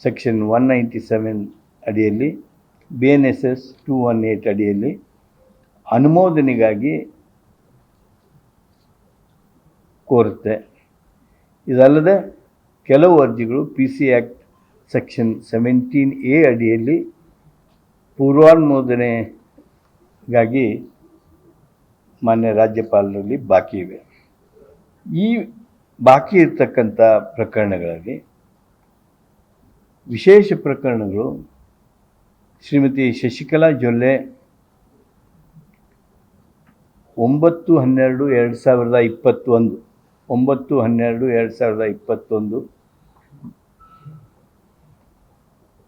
Section one ninety seven ಅಡಿಯಲ್ಲಿ B N S S two one eight ಅಡಿಯಲ್ಲಿ ಅನುಮೋದನೆಗಾಗಿ ಕೋರುತ್ತೆ. ಇದಲ್ಲದೆ ಕೆಲವು ಅರ್ಜಿಗಳು P C act section seventeen A ಅಡಿಯಲ್ಲಿ ಪೂರ್ವಾನುಮೋದನೆಗಾಗಿ ಮಾನ್ಯ ರಾಜ್ಯಪಾಲರಲ್ಲಿ ಬಾಕಿ ಇವೆ. ಈ ಬಾಕಿ ಇರ್ತಕ್ಕಂಥ ಪ್ರಕರಣಗಳಲ್ಲಿ ವಿಶೇಷ ಪ್ರಕರಣಗಳು ಶ್ರೀಮತಿ ಶಶಿಕಲಾ ಜೊಲ್ಲೆ ಒಂಬತ್ತು ಹನ್ನೆರಡು ಎರಡು ಸಾವಿರದ ಇಪ್ಪತ್ತೊಂದು, ಒಂಬತ್ತು ಹನ್ನೆರಡು ಎರಡು ಸಾವಿರದ ಇಪ್ಪತ್ತೊಂದು.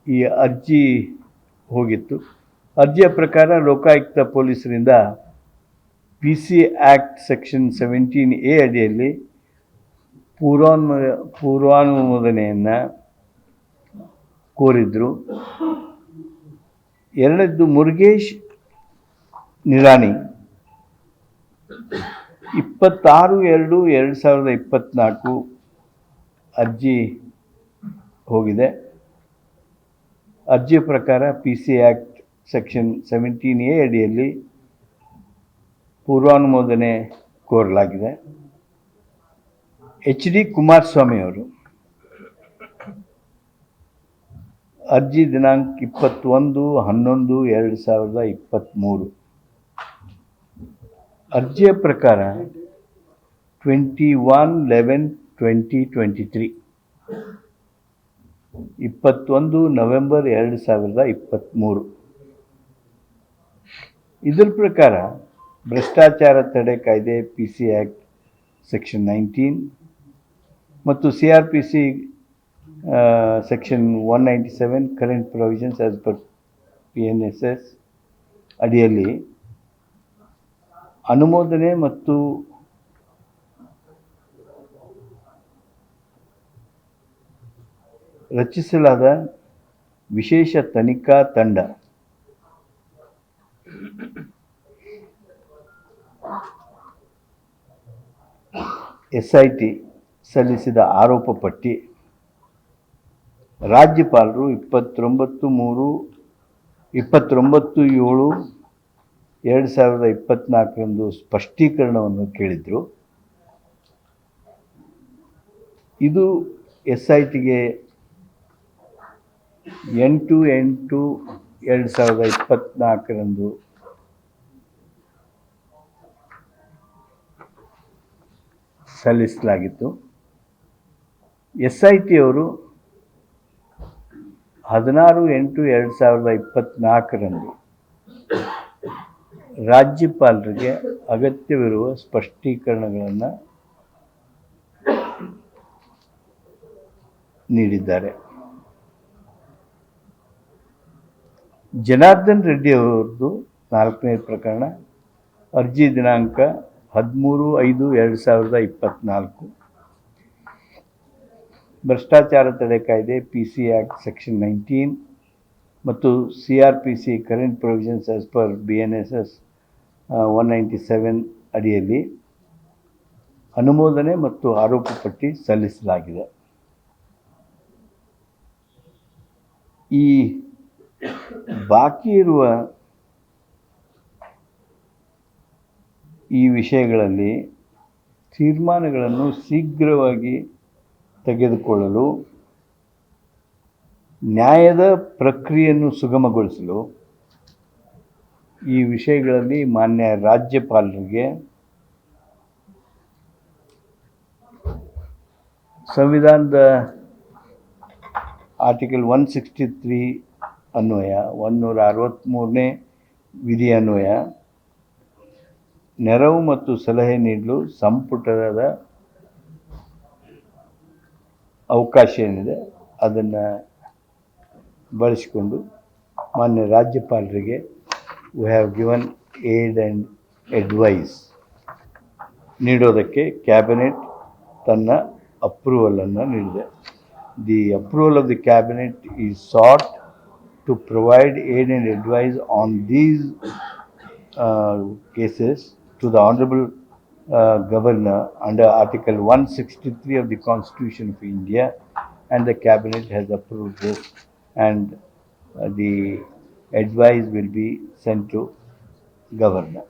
ಈ ಅರ್ಜಿ ಹೋಗಿತ್ತು. ಅರ್ಜಿಯ ಪ್ರಕಾರ ಲೋಕಾಯುಕ್ತ ಪೊಲೀಸರಿಂದ P C act section seventeen A ಅಡಿಯಲ್ಲಿ ಪೂರ್ವಾನು ಪೂರ್ವಾನುಮೋದನೆಯನ್ನು ಕೋರಿದ್ರು. ಎರಡದ್ದು ಮುರುಗೇಶ್ ನಿರಾಣಿ. ಇಪ್ಪತ್ತಾರು ಎರಡು ಎರಡು ಸಾವಿರದ ಇಪ್ಪತ್ತ್ನಾಲ್ಕು ಅರ್ಜಿ ಹೋಗಿದೆ. ಅರ್ಜಿ ಪ್ರಕಾರ P C act section seventeen A ಅಡಿಯಲ್ಲಿ ಪೂರ್ವಾನುಮೋದನೆ ಕೋರಲಾಗಿದೆ. ಎಚ್ ಡಿ ಕುಮಾರಸ್ವಾಮಿ ಅವರು ಅರ್ಜಿ ದಿನಾಂಕ ಇಪ್ಪತ್ತೊಂದು, ಹನ್ನೊಂದು, ಎರಡು ಸಾವಿರದ ಇಪ್ಪತ್ತ್ಮೂರು ಅರ್ಜಿಯ ಪ್ರಕಾರ twenty one eleven twenty twenty three. ಇಪ್ಪತ್ತೊಂದು ನವೆಂಬರ್ ಎರಡು ಸಾವಿರದ ಇಪ್ಪತ್ತ್ಮೂರು ಇದರ ಪ್ರಕಾರ ಭ್ರಷ್ಟಾಚಾರ ತಡೆ ಕಾಯ್ದೆ, P C act section nineteen ಮತ್ತು C R P C section one ninety seven current provisions as per P N S S ಅಡಿಯಲ್ಲಿ ಅನುಮೋದನೆ ಮತ್ತು ರಚಿಸಲಾದ ವಿಶೇಷ ತನಿಖಾ ತಂಡ. ಎಸ್ ಐ ಟಿ ಸಲ್ಲಿಸಿದ ಆರೋಪ ಪಟ್ಟಿ ರಾಜ್ಯಪಾಲರು ಇಪ್ಪತ್ತೊಂಬತ್ತು ಮೂರು, ಇಪ್ಪತ್ತೊಂಬತ್ತು ಏಳು, ಎರಡು ಸಾವಿರದ ಇಪ್ಪತ್ತ್ನಾಲ್ಕರಂದು ಸ್ಪಷ್ಟೀಕರಣವನ್ನು ಕೇಳಿದರು. ಇದು ಎಸ್ ಐ ಟಿಗೆ ಎಂಟು ಎಂಟು ಎರಡು ಸಾವಿರದ ಇಪ್ಪತ್ತ್ನಾಲ್ಕರಂದು ಸಲ್ಲಿಸಲಾಗಿತ್ತು. ಎಸ್ ಐ ಟಿಯವರು ಹದಿನಾರು ಎಂಟು ಎರಡು ಸಾವಿರದ ಇಪ್ಪತ್ತ್ನಾಲ್ಕರಂದು ರಾಜ್ಯಪಾಲರಿಗೆ ಅಗತ್ಯವಿರುವ ಸ್ಪಷ್ಟೀಕರಣಗಳನ್ನು ನೀಡಿದ್ದಾರೆ. ಜನಾರ್ದನ್ ರೆಡ್ಡಿ ಅವರದ್ದು ನಾಲ್ಕನೇ ಪ್ರಕರಣ. ಅರ್ಜಿ ದಿನಾಂಕ ಹದಿಮೂರು ಐದು ಎರಡು ಸಾವಿರದ ಇಪ್ಪತ್ತ್ನಾಲ್ಕು ಭ್ರಷ್ಟಾಚಾರ ತಡೆ ಕಾಯ್ದೆ P C act section nineteen ಮತ್ತು C R P C current provisions as per B N S S one ninety seven ಅಡಿಯಲ್ಲಿ ಅನುಮೋದನೆ ಮತ್ತು ಆರೋಪ ಪಟ್ಟಿ ಸಲ್ಲಿಸಲಾಗಿದೆ. ಈ ಬಾಕಿ ಇರುವ ಈ ವಿಷಯಗಳಲ್ಲಿ ತೀರ್ಮಾನಗಳನ್ನು ಶೀಘ್ರವಾಗಿ ತೆಗೆದುಕೊಳ್ಳಲು ನ್ಯಾಯದ ಪ್ರಕ್ರಿಯೆಯನ್ನು ಸುಗಮಗೊಳಿಸಲು ಈ ವಿಷಯಗಳಲ್ಲಿ ಮಾನ್ಯ ರಾಜ್ಯಪಾಲರಿಗೆ ಸಂವಿಧಾನದ ಆರ್ಟಿಕಲ್ ಒನ್ ಸಿಕ್ಸ್ಟಿ ತ್ರೀ ಅನ್ವಯ ಒನ್ನೂರ ಅರವತ್ತ್ಮೂರನೇ ವಿಧಿ ಅನ್ವಯ, ನೆರವು ಮತ್ತು ಸಲಹೆ ನೀಡಲು ಸಂಪುಟದ ಅವಕಾಶ ಏನಿದೆ ಅದನ್ನು ಬಳಸಿಕೊಂಡು ಮಾನ್ಯ ರಾಜ್ಯಪಾಲರಿಗೆ we have given aid and advice ನೀಡೋದಕ್ಕೆ ಕ್ಯಾಬಿನೆಟ್ ತನ್ನ ಅಪ್ರೂವಲನ್ನು ನೀಡಿದೆ. The approval of the cabinet is sought to provide aid and advice on these cases to the Honorable uh, Governor under Article 163 of the Constitution of India and the cabinet has approved this and uh, the advice will be sent to governor.